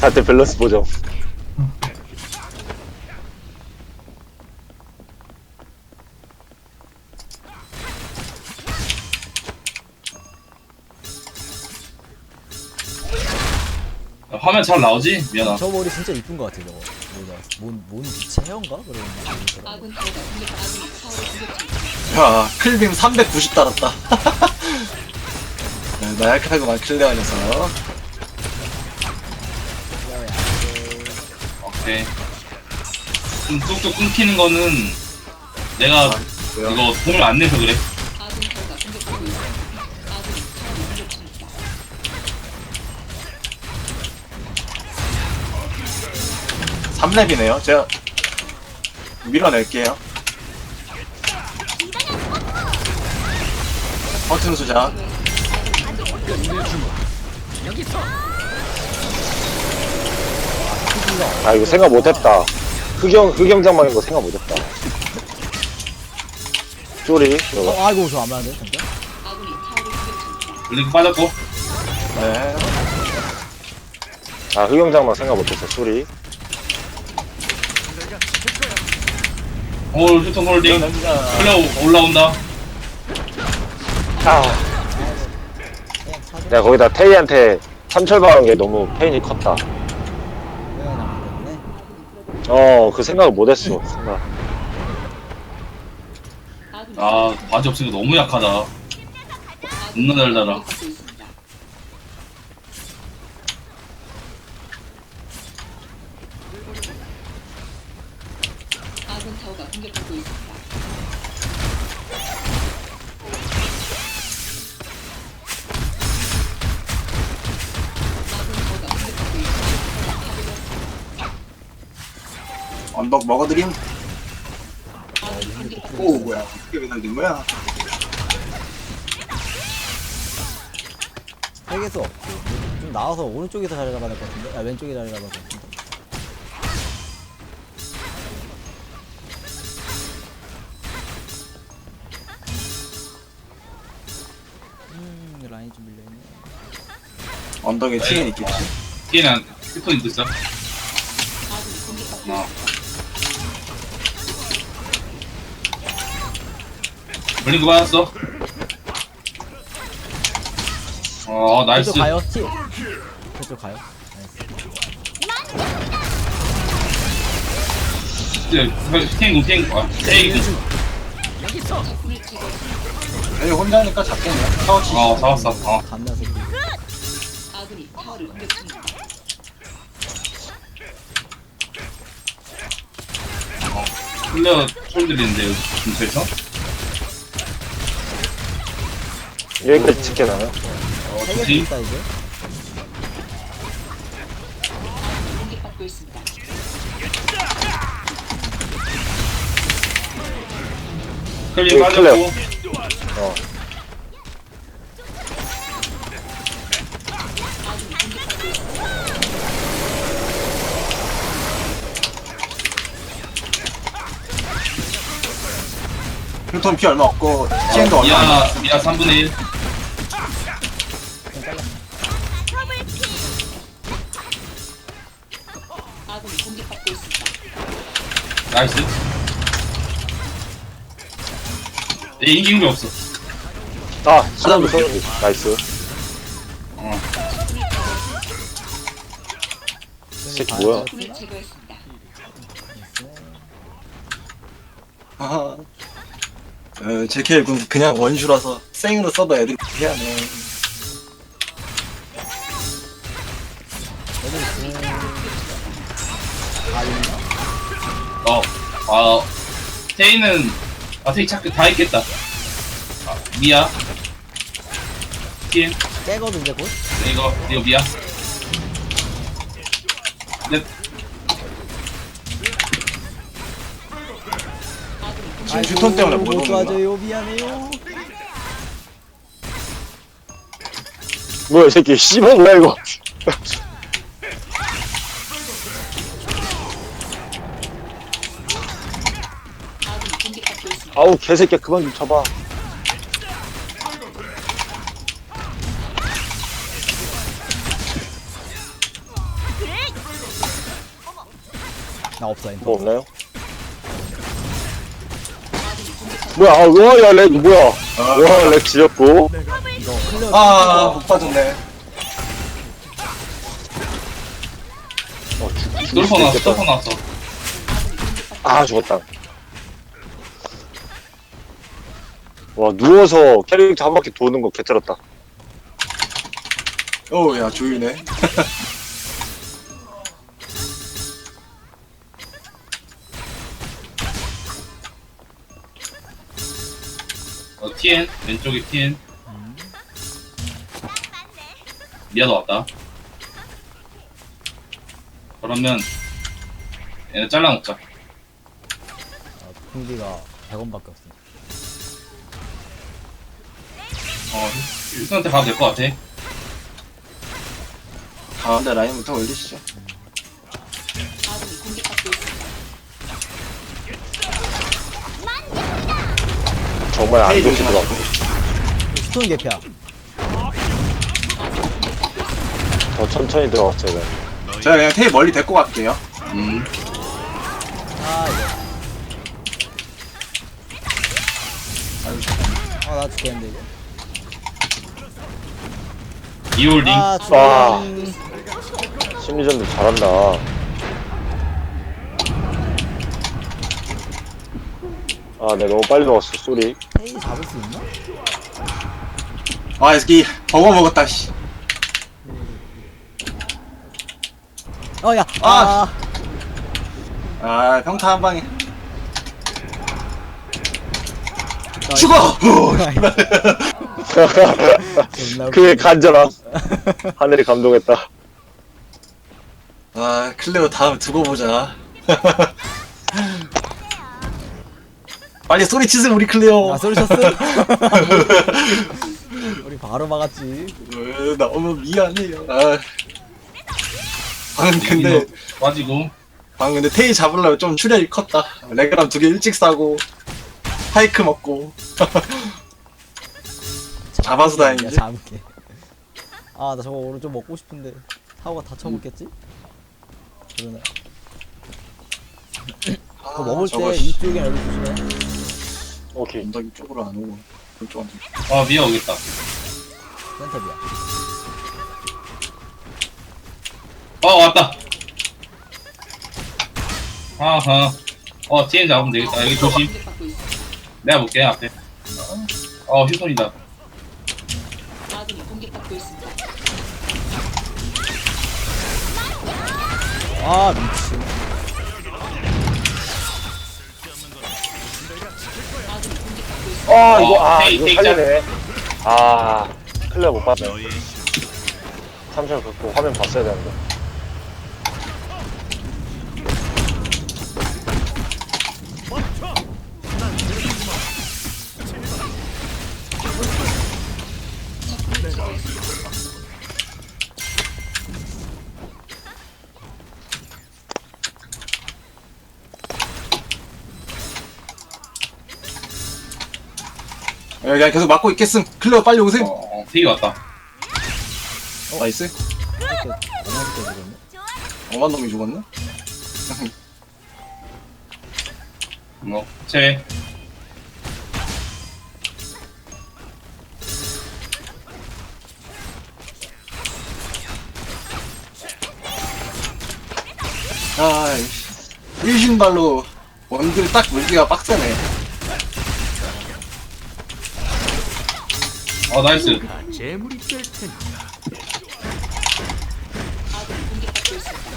다들 밸런스 보정. 야, 화면 잘 나오지? 미안아. 저 머리 진짜 이쁜 거 같아 저거 뭐냐 뭔뭔 빛의 헤어인가? 그런 거 아군 타워가 공격 아군 타워를 공격 중. 야, 클빔 390 달았다. 네, 나약하고만 클레어 녀석. 오케이. 좀 뚝뚝 끊기는 거는 내가 뭐야? 이거 돈을 안 내서 그래. 아군 타워가 공격받고 있습니다. 아군이 타워를 공격 중입니다. 삼렙이네요 제가 밀어낼게요. 버튼 수작. 아 이거 생각 못했다. 흑영 흑영 장막인 거 생각 못했다. 쪼리. 이거. 어, 아이고 저안 맞는데 진짜? 블링크 빠졌고. 네. 아 흑영 장막 생각 못했어. 쪼리. 홀, 휴통 홀딩. 클레어 올라온다. 아 내가 거기다 테이한테 삼철 박은 게 너무 페인이 컸다. 어 그 생각을 못했어. 생각. 아, 바지 없으니까 너무 약하다. 잘 달아. 먹어드림. 오. 뭐야. 어떻게 매달린 거야? 알겠어 좀 나와서 오른쪽에서 자리 잡아야 될 것 같은데? 아 왼쪽에 자리 잡아야 될것 같은데 음 라인이 좀 밀려있네 언덕에 TN 있겠지. 얘는 휴통 있고 있어. 블링크 빠졌어. 어, 나이스. 저쪽 가요 티 저쪽 가요. 아, 탱구. 적군을 제거했습니다. 여기 혼자니까 잡겠네. 타워 치. 어, 잡았어. 어. 감나 새끼. 클레어 여기 근처에서. 여기까지 지켜놔요. 어, 좋지. 있다 이제 공격받고 있습니다. 클린 여기 빠졌고. 클레어. 어. 휴톤 피 얼마 없고, TN도 얼마 안 미아. 미아 3분의 1. 공격받고 있습니다. 나이스. 내 인기응이 없어. 아 수람도 써야지. 나이스. 어. 새끼 뭐야? 적군을 제거했습니다. 아, 어, 제켈군 그냥 원슈라서 생으로 써도 애들이 피하네. 어, 아, 테이는, 아, 테이 착다 있겠다. 아, 미아. TN. 깨거든 이제 곧 이거, 이거 미아. 넷. 지금 휴톤 때문에 못못 오는 거야. 미안해요 뭐야 이 새끼 씨발 뭐야 이거. 아우 개새끼야 그만 좀 잡아 나 없어 인터 뭐 없나요? 뭐야 아, 와야 렉 뭐야 와렉 지렸고 아, 못 빠졌네. 어, 죽을 수도 나왔어, 뻔 나왔어. 아 죽었다 와, 누워서 캐릭터 한 바퀴 도는 거 개쩔었다. 오, 야, 조이네. 어, TN, 왼쪽에 TN. 미아도 왔다. 그러면, 얘네 잘라 먹자. 아, 풍기가 100원밖에 없어 어, 휴선한테 가도 될 것 같아. 가운데 라인부터 올리시죠. 정말 안 들어갔고. 스톤 개피야 더 천천히 들어갔어야 돼. 제가 그냥 테이 멀리 데리고 갈게요. 음, 아 이거 아나 죽겠는데 이거 이올링. 아 와. 죽음 심리전도 잘한다. 아, 내가 너무 빨리 먹었어, 쏘리. 헤이 잡을 수 있나? 아, 이 새끼, 버거 먹었다, 씨. 어 야 아. 아 아, 평타 한 방에. 나 죽어! 존나 그의 간절함. 하늘이 감동했다. 아, 클레오 다음 두고 보자. 빨리 소리 치세요, 우리 클레오. 아 소리 쳤어? 우리 바로 막았지 으, 너무 미안해요. 아. 방금 근데, 빠지고. 방금 근데 테이 잡으려면 좀 출혈이 컸다. 레그람 두 개 일찍 사고, 하이크 먹고. 잡아서 다행이지. 잡을게 아 나 저거 오늘 좀 먹고 싶은데 타고가 다 처먹겠지? 그러네 그거 먹을 때 저거 씨, 이쪽에 여기 조심해 오케이. 언덕이 쪽으로 안 오고. 그쪽 안 오고. 아, 미아 오겠다. 센터비야 어, 왔다. 아하. 어, TN 잡으면 되겠다. 여기 조심. 내가 볼게, 앞에. 어, 휴손이다. 아 미친. 아, 이거, 어, 아, 테이, 이거 살려네. 아, 클레어 못 봤네. 삼촌 그 화면 봤어야 되는데. 그냥 계속 막고 있겠음. 클레오 빨리 어, 오세요. 어, 되게 왔다. 나이스. 이렇게 얼마나 죽었네 엄한 놈이 죽었네? 뭐, 체외. 아, 일신발로 원딜 딱 물기가 빡세네. 어, 나이스. 아군이 공격받고 있습니다.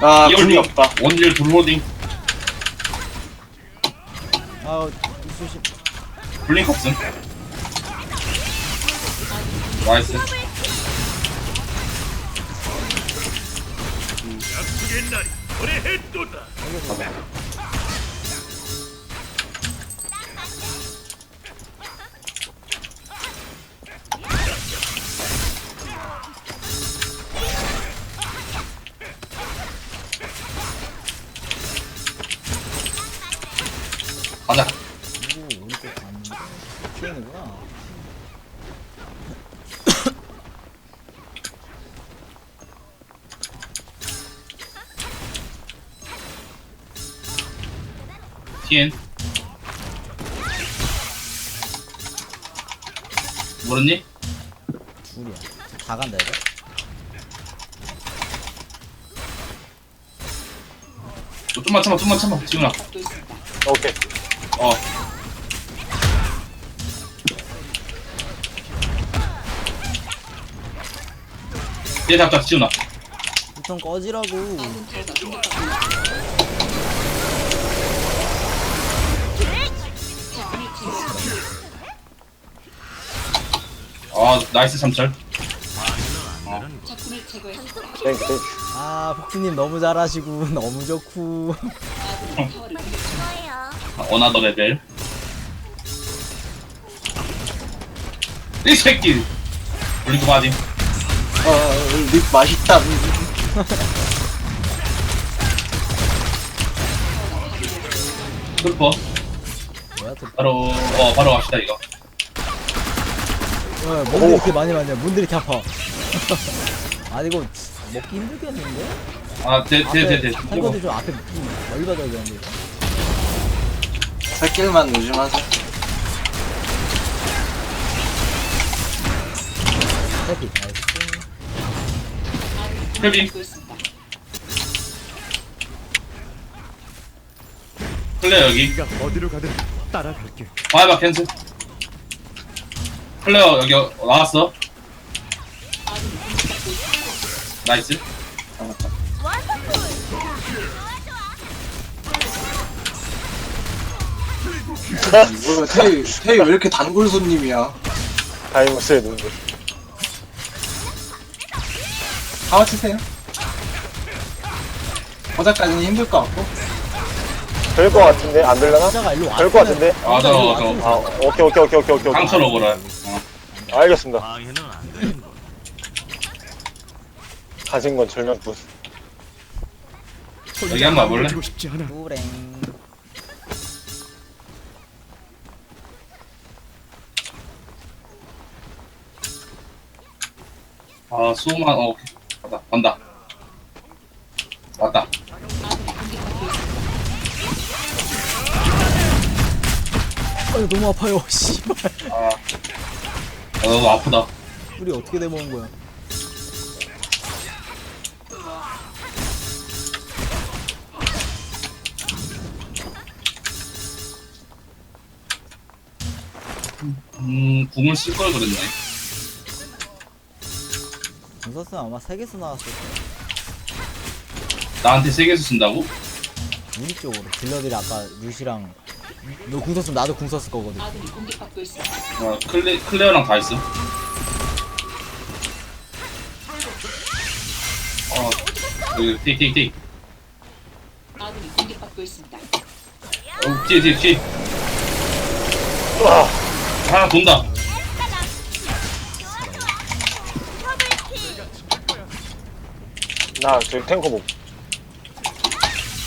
아, 이올링. 분이 없다. 원딜 블로딩. 아 조심 블링크 없음. 나이스. TN. 모르니? 둘이야. 다 간다 이거. 너 좀만 참아, 좀만 참아, 지훈아. 오케이. 어. 얘 잡자, 지훈아. 좀 꺼지라고. 아, 나이스 삼철. 적군을 제거했습니다. 땡큐, 땡큐. 아 폭주님 너무 잘하시고 너무 좋고. 아군이 타워를 공격합니다. 어나더 레벨. 이 새끼! 올리고 빠짐. 어, 립 맛있다. 슬퍼. 뭐야 또. 바로, 어, 바로 갑시다, 이거. 왜 뭔데 이렇게 많이 맞냐? 뭔데 이렇게 아파? 아 이거 먹기 힘들겠는데? 아, 돼, 돼, 돼, 돼. 탱커들 좀 앞에 좀 멀리 받아야겠는데 이거. 새끼만 조심하세요. 해피 나이스. 있습니다. 플레어 여기. 네가 어디로 가든 따라갈게. 와이바 캔슬. 플레어 여기 어- 나왔어. 아군이 공격받고 있습니다. 나이스. 뭐야, 테이, 테이 왜 이렇게 단골 손님이야? 다이무스의 눈들. 다 맞히세요. 호자까지는 힘들 것 같고. 될것 같은데? 안 될려나? 혼자가 일로 될것 같은데? 아, 저, 저, 아, 오케이, 오케이, 오케이, 오케이, 오케이. 강철 오거라. 어. 알겠습니다. 방해는 안 되는 거. 가진 건 절명뿐. 여기 한번 와볼래? 지고 싶지 않아. 뿌랭. 아, 수호만, 어, 오케이. 간다, 간다. 왔다. 아군이 공격받고 있습니다. 아 너무 아파요. 씨발. 아, 아 너무 아프다. 우리 어떻게 돼 먹은 거야? 음, 궁을 쓸 걸 그랬네. 공서스 아마 세 개서 나왔을 거야. 나한테 세 개서 쓴다고? 우리 쪽으로 딜러들이 아까 루시랑 너 궁서스 나도 궁서스 거거든. 아군이 공격받고 있습니다. 어, 클레, 클레어랑 다 있어. 어, 여기, 틱, 틱, 틱. 아군이 공격받고 있습니다. 어, 뒤에, 뒤에, 뒤에. 와, 하나 돈다. 나 저기 탱커 못.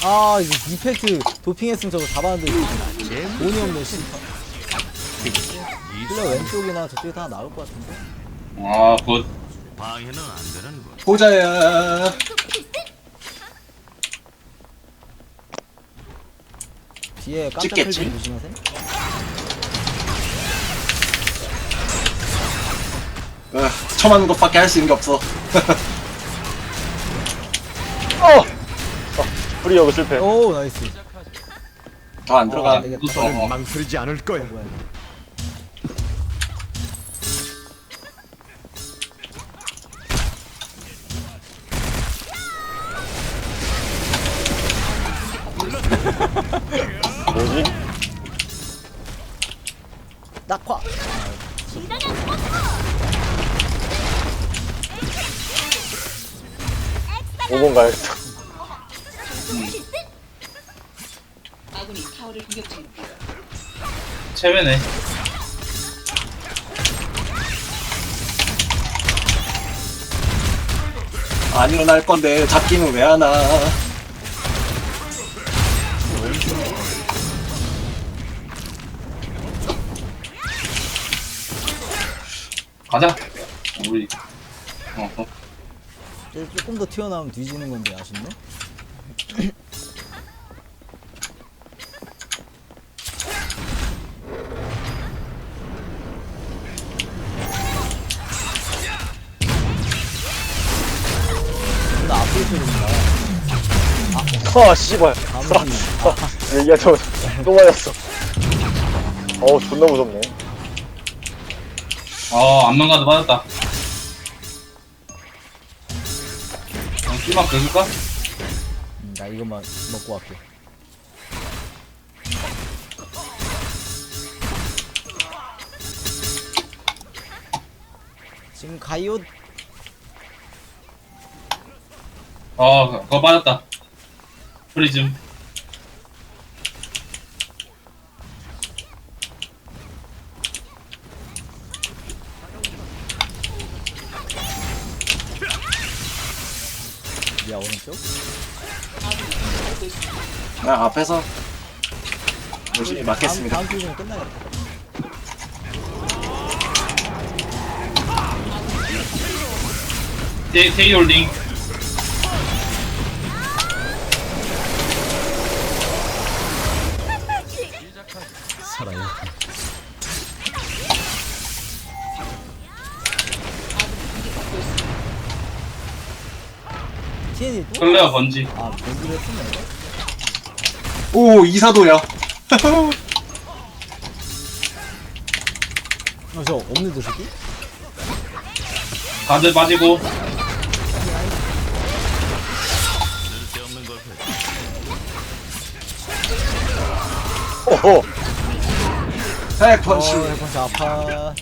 아 이거 이펙트 도핑했으면 저거 잡았는데 돈이 없네 씨발. 힐러 왼쪽이나 저쪽에 다 나올 것 같은데. 아, 굿. 방해는 안 되는 거. 호자야. 뒤에 깜짝 찍겠지? 헬기 조심하세요. 어, 처맞는 것밖에 할 수 있는 게 없어. 어! 어, 우리 여기 실패. 오 나이스. 더안 아, 들어가. 되겠다. 무서워. 너는 망설이지 않을 거야. 뭐지? 낙화. 오번 가야겠다. 체외네. 안 일어날 건데 잡기는 왜 하나. 가자. 우리. 어, 어. 조금 더 튀어나오면 뒤지는 건데 아쉽네. 아 씨발 감시. 얘기야 저또 맞았어 어우 존나 무섭네 어 안면가도 맞았다 어, 킬만 긁을까? 음, 나 이것만 먹고 갈게. 지금 가요. 어 그거 맞았다 프리즘 야 오른쪽. 나 앞에서 열심히 다음 맞겠습니다. 다음 주면 끝나겠다. 테, 테이올링 TN이 또? 클레어 번지 아 번지를 했었네. 오 이사도야. 어저 없는 저 새끼? 다들 빠지고. 오호 사약 펀치. 어, 헬펀치 아파.